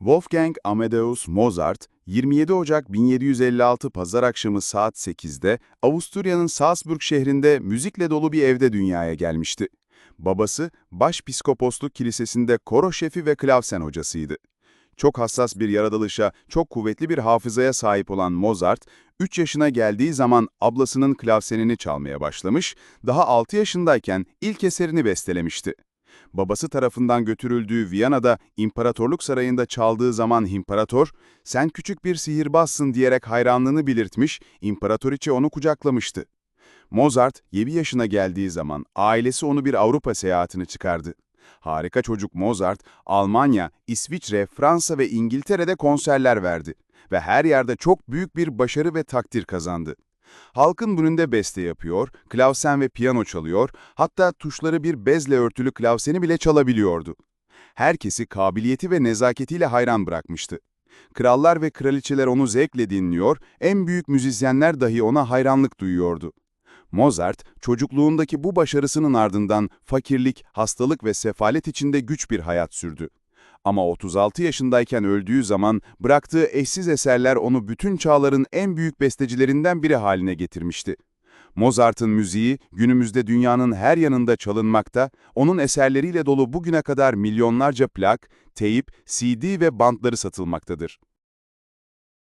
Wolfgang Amadeus Mozart, 27 Ocak 1756 pazar akşamı saat 8'de Avusturya'nın Salzburg şehrinde müzikle dolu bir evde dünyaya gelmişti. Babası, Başpiskoposluk Kilisesi'nde koro şefi ve klavsen hocasıydı. Çok hassas bir yaratılışa, çok kuvvetli bir hafızaya sahip olan Mozart, 3 yaşına geldiği zaman ablasının klavsenini çalmaya başlamış, daha 6 yaşındayken ilk eserini bestelemişti. Babası tarafından götürüldüğü Viyana'da İmparatorluk Sarayı'nda çaldığı zaman imparator, sen küçük bir sihirbazsın diyerek hayranlığını belirtmiş, imparatoriçe onu kucaklamıştı. Mozart 7 yaşına geldiği zaman ailesi onu bir Avrupa seyahatine çıkardı. Harika çocuk Mozart, Almanya, İsviçre, Fransa ve İngiltere'de konserler verdi ve her yerde çok büyük bir başarı ve takdir kazandı. Halkın önünde beste yapıyor, klavsen ve piyano çalıyor, hatta tuşları bir bezle örtülü klavseni bile çalabiliyordu. Herkesi kabiliyeti ve nezaketiyle hayran bırakmıştı. Krallar ve kraliçeler onu zevkle dinliyor, en büyük müzisyenler dahi ona hayranlık duyuyordu. Mozart, çocukluğundaki bu başarısının ardından fakirlik, hastalık ve sefalet içinde güç bir hayat sürdü. Ama 36 yaşındayken öldüğü zaman bıraktığı eşsiz eserler onu bütün çağların en büyük bestecilerinden biri haline getirmişti. Mozart'ın müziği günümüzde dünyanın her yanında çalınmakta, onun eserleriyle dolu bugüne kadar milyonlarca plak, teyip, CD ve bantları satılmaktadır.